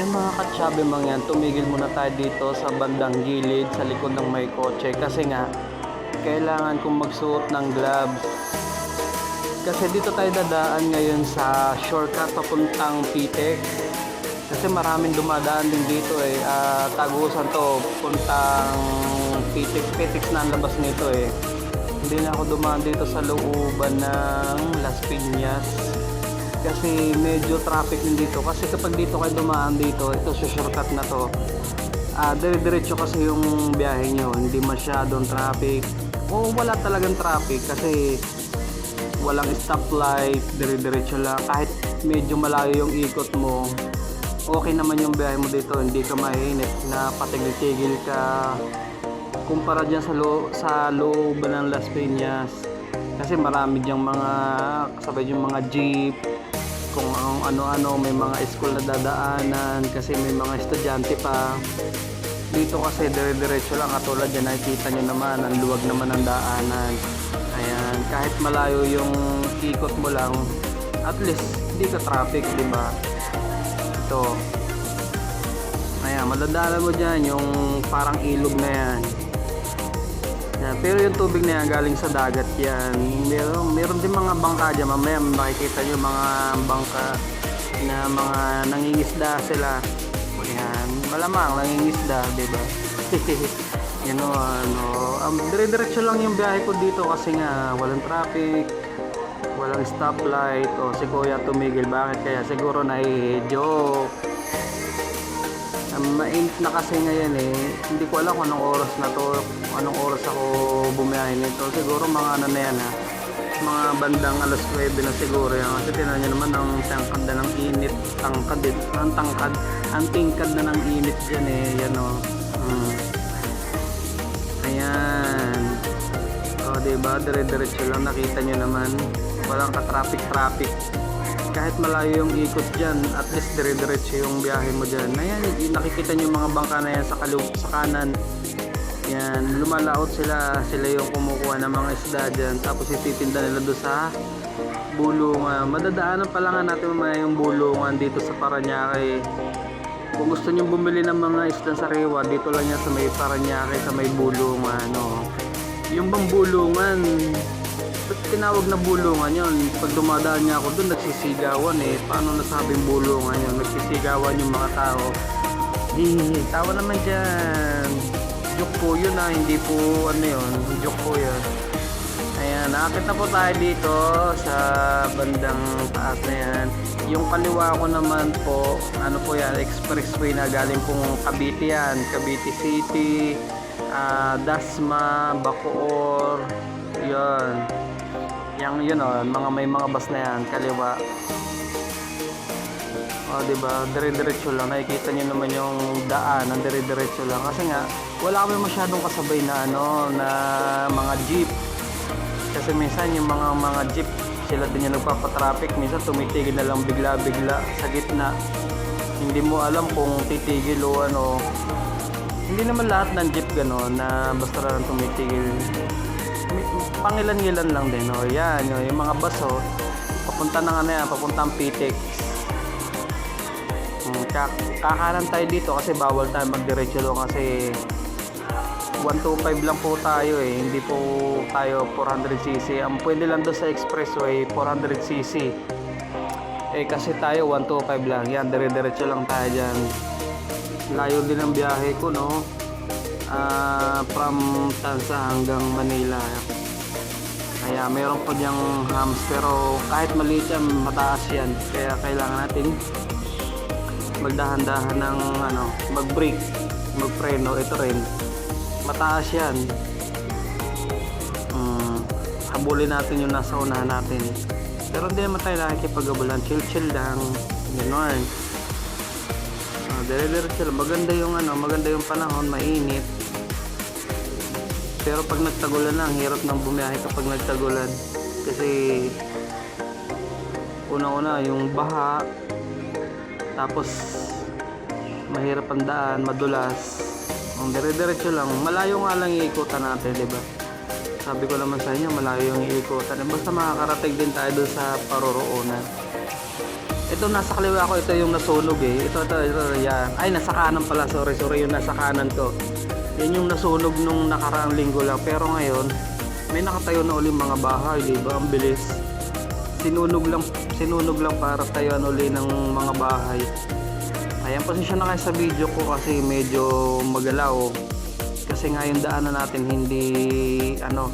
Yan mga katsabi mga yan, tumigil muna tayo dito sa bandang gilid sa likod ng may kotse kasi nga kailangan kong magsuot ng gloves. Kasi dito tayo dadaan ngayon sa shortcut papuntang Pitek. Kasi maraming dumadaan din dito eh. Ah, tagusan to, puntang Pitek. Pitek na ang labas nito eh. Hindi na ako dumaan dito sa looban ng Las Piñas kasi medyo traffic din dito. Kasi kapag dito kayo dumaan dito ito sa shortcut na to ah dire-diretso kasi yung biyahe nyo. Hindi masyadong traffic. O wala talagang traffic kasi walang stoplight dire-diretso lang. Kahit medyo malayo yung ikot mo okay naman yung biyahe mo dito. Hindi ka mainit na patigil-tigil ka. Kumpara dyan sa, lo sa loob ng Las Piñas. Kasi marami diyang mga kasabay yung mga jeep kung ang ano-ano may mga school na dadaanan kasi may mga estudyante pa. Dito kasi dire-diretso lang katulad yan nakikita nyo naman ang luwag naman ng daanan. Ayan kahit malayo yung ikot mo lang at least hindi ka traffic di ba? Ito. Ayan madadaanan mo dyan yung parang ilog na yan Pero yung tubig na yan galing sa dagat yan. Meron, meron din mga bangka dyan. Mamaya makikita nyo mga bangka na mga nangingisda sila. Yan. Malamang nangingisda, di ba? yan o, ano. Um, dire-diretso lang yung biyahe ko dito kasi nga walang traffic, walang stoplight. O si Kuya tumigil. Bakit kaya? Siguro nai-joke. Mainit na kasi ngayon eh. Hindi ko alam kung anong oras na to, anong oras ako bumiyahe nito. Siguro mga ano na yan ha. Mga bandang alas 9 na siguro yan. Kasi tinan nyo naman ang tangkad na ng init. Tangkad eh. Ang tangkad. Ang tingkad na ng init dyan eh. Yan o. Hmm. Ayan. O diba? Dire-diretso lang. Nakita nyo naman. Walang ka-traffic-traffic kahit malayo yung ikot dyan, at least dire-diretso yung biyahe mo dyan. Ayan, nakikita nyo yung mga bangka na yan sa, kalub, sa kanan. Yan, lumalaot sila. Sila yung kumukuha ng mga isda dyan. Tapos ititinda nila doon sa bulungan. Madadaanan pa lang natin mamaya yung bulungan dito sa Paranaque. Kung gusto nyo bumili ng mga isda sa Rewa, dito lang yan sa may Paranaque, sa may bulungan. No? Yung bang bulungan, tinawag na bulungan yun? Pag dumadaan niya ako doon, nagsisigawan eh. Paano nasabing bulungan yun? Nagsisigawan yung mga tao. Hihihi, tawa naman dyan. Joke po yun ah, hindi po ano yun. Joke po yun. Ayan, nakakit na po tayo dito sa bandang taas na yan. Yung kaliwa ko naman po, ano po yan, expressway na galing pong Cavite yan. Cavite City, ah, Dasma, Bacoor, yun. Yang yun oh, mga may mga bus na yan, kaliwa. O, di ba? Dire-diretso lang. Nakikita niyo naman yung daan, ang dire-diretso lang. Kasi nga, wala kami masyadong kasabay na ano, na mga jeep. Kasi minsan yung mga mga jeep, sila din yung nagpapatraffic. Minsan tumitigil na lang bigla-bigla sa gitna. Hindi mo alam kung titigil o ano. Hindi naman lahat ng jeep gano'n na basta lang tumitigil Pangilan-ngilan lang din oh. Yan, oh, yung mga bus oh. Papunta na nga na yan, papunta ang Pitex. Hmm, kak- kakanan tayo dito kasi bawal tayo magdiretso doon kasi 125 lang po tayo eh. Hindi po tayo 400cc. Ang pwede lang doon sa expressway 400cc. Eh kasi tayo 125 lang. Yan, dire-diretso lang tayo dyan. Layo din ang biyahe ko no ah from Tansa hanggang Manila. Kaya meron po diyang hams pero kahit maliit yan, mataas yan. Kaya kailangan natin magdahan-dahan ng ano, mag-brake, magpreno. Ito rin, mataas yan. Mm, habulin natin yung nasa unahan natin. Pero hindi naman tayo nakikipagabulan. Chill-chill lang. Ganon. Ah, dire-diretso lang. Maganda yung ano, maganda yung panahon, mainit. Pero pag nagtagulan na, ang hirap ng bumiyahe kapag nagtagulan. Kasi una-una yung baha, tapos mahirap ang daan, madulas. Ang dire-diretso lang. Malayo nga lang iikutan natin, di ba? Sabi ko naman sa inyo, malayo yung iikutan. Eh, Basta makakarating din tayo doon sa paroroonan. Ito nasa kaliwa ko, ito yung nasunog eh. Ito, ito, ito, yan. Ay, nasa kanan pala, sorry, sorry, yung nasa kanan ko. Yan yung nasunog nung nakaraang linggo lang. Pero ngayon, may nakatayo na ulit mga bahay, di ba? Ang bilis. Sinunog lang, sinunog lang para tayuan uli ng mga bahay. Ayan, pasensya na kayo sa video ko kasi medyo magalaw. Kasi nga yung daanan natin hindi, ano,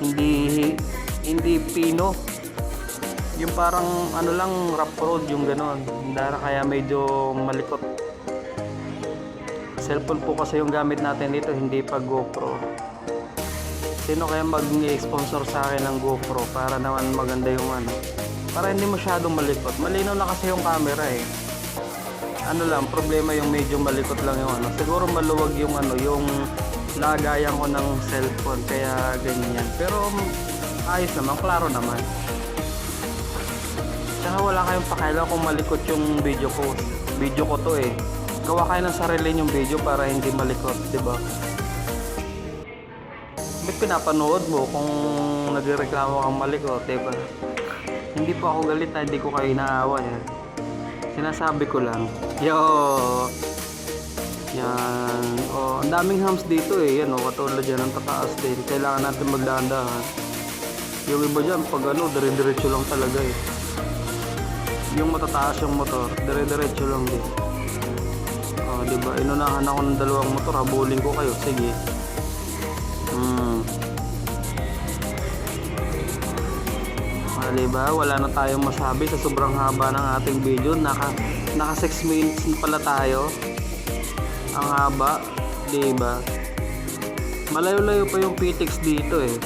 hindi, hindi pino. Yung parang ano lang, rough road yung ganon. Dara kaya medyo malikot. Cellphone po kasi yung gamit natin dito, hindi pa GoPro. Sino kaya mag-sponsor sa akin ng GoPro para naman maganda yung ano. Para hindi masyadong malikot. Malinaw na kasi yung camera eh. Ano lang, problema yung medyo malikot lang yung ano. Siguro maluwag yung ano, yung lagayan ko ng cellphone kaya ganyan. Pero ayos naman, klaro naman. Tsaka wala kayong pakialam kung malikot yung video ko. Video ko to eh. Gawa kayo ng sarili yung video para hindi malikot, di ba? Ba't pinapanood mo kung nagreklamo kang malikot, di ba? Hindi po ako galit na hindi ko kayo inaaway. Eh. Sinasabi ko lang. Yo! Yan. Oh, ang daming hams dito eh. Yan oh, katulad yan ang tataas din. Kailangan natin magdahan-dahan. Yung iba dyan, pag ano, dire-diretso lang talaga eh. Yung matataas yung motor, dire-diretso lang din. Oh, di ba? Inunahan ako ng dalawang motor, habulin ko kayo. Sige. Hmm. Ah, di ba? Wala na tayong masabi sa sobrang haba ng ating video. Naka naka 6 minutes pala tayo. Ang haba, di ba? Malayo-layo pa yung PTX dito eh.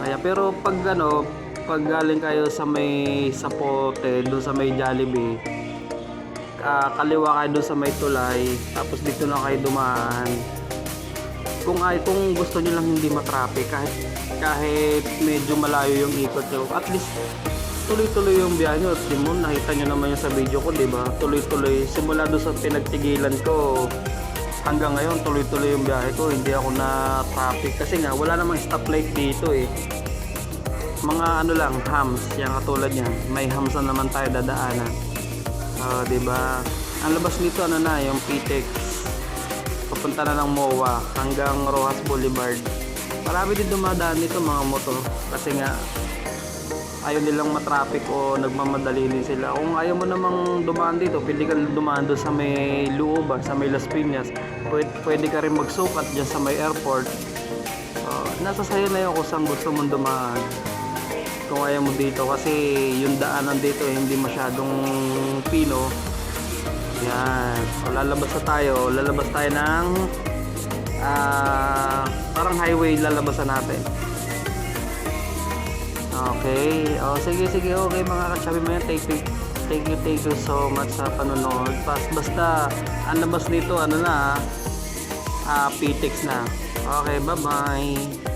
Kaya pero pag ano, pag galing kayo sa may Sapote, doon sa may Jollibee, ah, kaliwa kayo doon sa may Tulay, tapos dito na kayo dumaan. Kung ay kung gusto niyo lang hindi matraffic kahit kahit medyo malayo yung ikot nyo, at least tuloy-tuloy yung biyahe nyo. Timon, nakita nyo naman yung sa video ko, di ba? Tuloy-tuloy. Simula doon sa pinagtigilan ko, hanggang ngayon tuloy-tuloy yung biyahe ko hindi ako na traffic kasi nga wala namang stoplight dito eh mga ano lang hams yung katulad yan may hams na naman tayo dadaanan uh, di ba ang labas nito ano na yung PTEX papunta na ng MOA hanggang Rojas Boulevard marami din dumadaan dito mga motor kasi nga ayaw nilang matraffic o nagmamadali din sila. Kung ayaw mo namang dumaan dito, pwede ka dumaan doon sa may Luoba, sa may Las Piñas. Pwede, pwede ka rin magsukat dyan sa may airport. Uh, nasa sayo na yun kung saan gusto mong dumaan. Kung ayaw mo dito kasi yung daanan dito eh, hindi masyadong pino. Yan. O, lalabas na tayo. Lalabas tayo ng ah, parang highway lalabasan natin. Okay. O, sige, sige. Okay, mga kachabi mo yan. Thank you, thank you, thank you so much sa panonood. Pas, basta, ang labas nito, ano na, ah, PTX na. Okay, bye-bye.